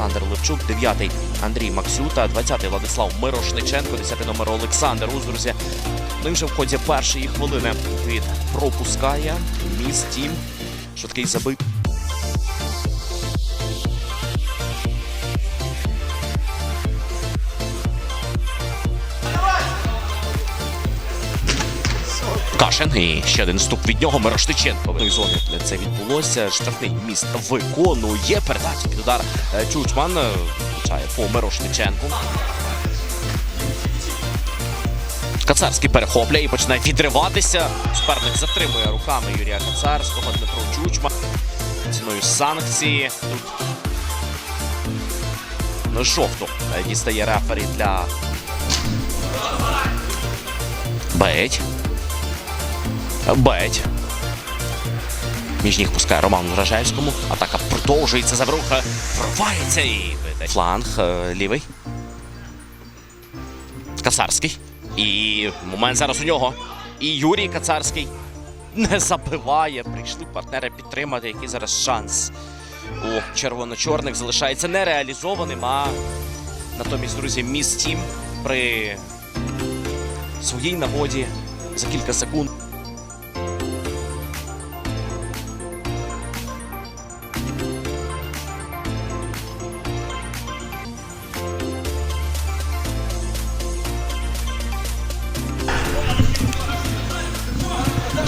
Олександр Левчук, 9-й Андрій Максюта, 20-й Владислав Мирошниченко, 10-й номер Олександр Уздрузі. Ну і вже в ході першої хвилини від пропускає міст Тім. Швидкий забив. Кашин і ще один ступ від нього Мирошниченко. В зони це відбулося. Штрафний міст виконує передачу під удар. Е, Чучман е, влучає по Мирошниченку. Кацарський перехоплює і починає відриватися. Суперник затримує руками Юрія Кацарського, Дмитро Чучма. Ціною санкції. Тут ну, жовту е, дістає рефері для Беть. Беть. Між ніг пускає Роман Вражевському. Атака продовжується. Завруха вривається і. Фланг е, лівий. Кацарський. І момент зараз у нього. І Юрій Кацарський не забиває. Прийшли партнери підтримати, який зараз шанс у червоно-чорних залишається нереалізованим. А натомість, друзі, міс Тім при своїй нагоді за кілька секунд.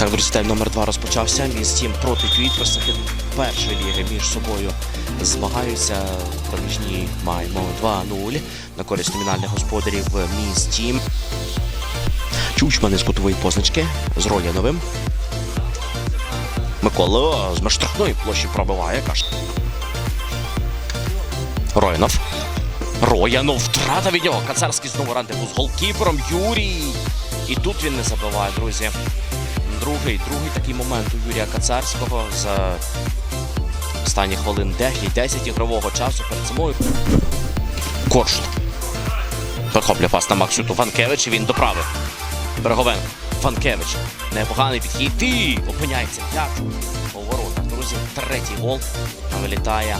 Так, друзі, тайм номер два розпочався. Міс Тім проти Квітверсахи першої ліги між собою змагаються. Проміжні маємо 2-0 на користь номінальних господарів Міс Тім. Чучман із кутової позначки з Рояновим. Микола з межштрафної площі пробиває каш. Роянов. Роянов втрата від нього. Кацарський знову рандеву з голкіпером. Юрій. І тут він не забиває, друзі. Другий, другий такий момент у Юрія Кацарського за останні хвилин 9, 10 ігрового часу перед зимою. Коршун. Перехоплює пас на Максюту Ванкевич і він доправив. Береговенко. Ванкевич. Непоганий підхід. І опиняється м'яч у воротах. Друзі, третій гол вилітає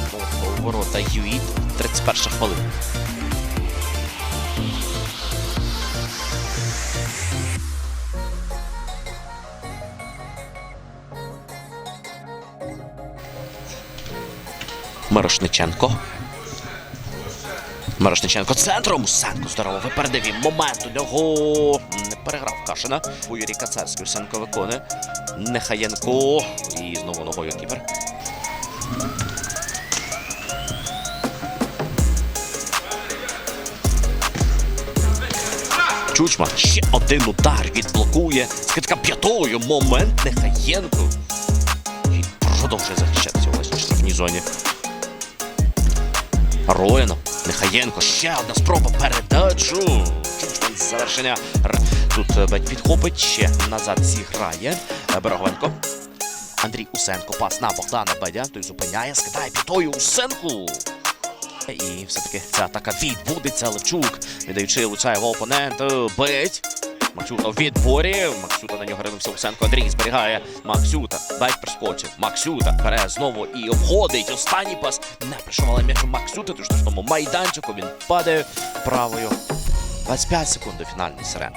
у ворота Юїт. 31 хвилина. Мирошниченко. Мирошниченко центром. Усенко здорово випередив і момент у нього не переграв Кашина. У Юрій Кацарський Усенко виконує. Нехаєнко. І знову ногою кіпер. Чучма. Ще один удар відблокує. Скидка п'ятою. Момент Нехаєнко. І продовжує захищатися у власній штрафній зоні. Роїнов, Нехаєнко, ще одна спроба передачу. Завершення. Тут е, Беть підхопить, ще назад зіграє. Е, Береговенко. Андрій Усенко. Пас на Богдана Бедя. Той зупиняє, скидає п'ятою Усенку. І все-таки ця атака відбудеться. Левчук, віддаючи влучає в опонента. Максюта в відборі. Максюта на нього ринувся Усенко. Андрій зберігає Максюта. Беть прискочив. Максюта бере знову і обходить. Останній пас не прийшов м'яч у Максюта. Тож на тому майданчику він падає правою. 25 секунд до фінальної сирени.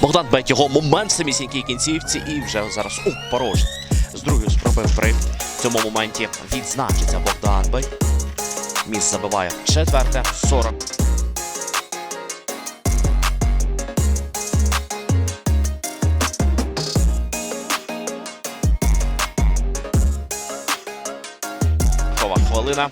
Богдан Беть його момент самісінькій кінцівці і вже зараз у порожні. З другої спроби при цьому моменті відзначиться Богдан Беть. Міс забиває четверте, 40. Кова хвилина.